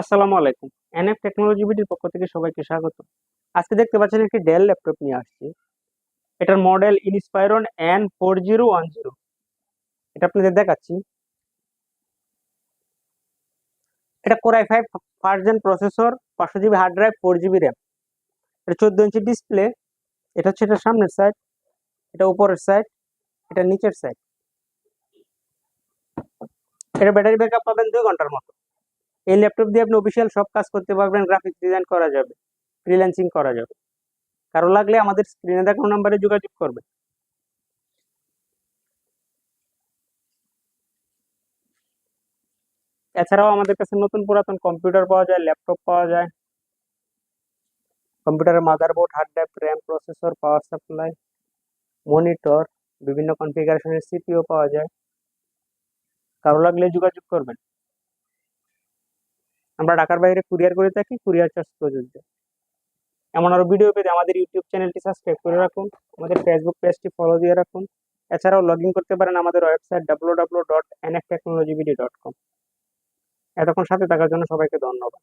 আসসালামু আলাইকুম। NF technology বিডির পক্ষ থেকে সবাইকে স্বাগত। আজকে দেখতে পাচ্ছেন একটি ডেল ল্যাপটপ নিয়ে আসছি। এটার model Inspiron N four zero one zero এটা আপনাদের দেখাচ্ছি। এটা core i five first gen processor পাঁচশো GB hard drive four GB RAM এটা চোদ্দ ইঞ্চি ডিসপ্লে এটা হচ্ছে এটা সামনের সাইড এটা উপরের সাইড এটা নিচের সাইড এটা ব্যাটারি ব্যাকআপ পাবেন দুই ঘণ্টার মতো। এই ল্যাপটপ দিয়ে আপনি অফিসিয়াল সব কাজ করতে পারবেন গ্রাফিক্স ডিজাইন করা যাবে ফ্রিল্যান্সিং করা যাবে। কারও লাগলে আমাদের স্ক্রিনে দেখানো নাম্বারে যোগাযোগ করবে। এছাড়াও আমাদের কাছে নতুন পুরাতন কম্পিউটার পাওয়া যায় ল্যাপটপ পাওয়া যায়। কম্পিউটারের motherboard hard drive RAM processor power supply monitor বিভিন্ন কনফিগারেশনের সিপিও পাওয়া যায়। কারও লাগলে যোগাযোগ করবেন। আমরা ঢাকার বাইরে কুরিয়ার করে থাকি কুরিয়ার চার্জ প্রযোজ্য। এমন আরও ভিডিও পেতে আমাদের ইউটিউব চ্যানেলটি সাবস্ক্রাইব করে রাখুন, আমাদের ফেসবুক পেজটি ফলো দিয়ে রাখুন। এছাড়াও লগ করতে পারেন আমাদের website W W dot N NF technology dot com এতক্ষণ সাথে থাকার জন্য সবাইকে ধন্যবাদ।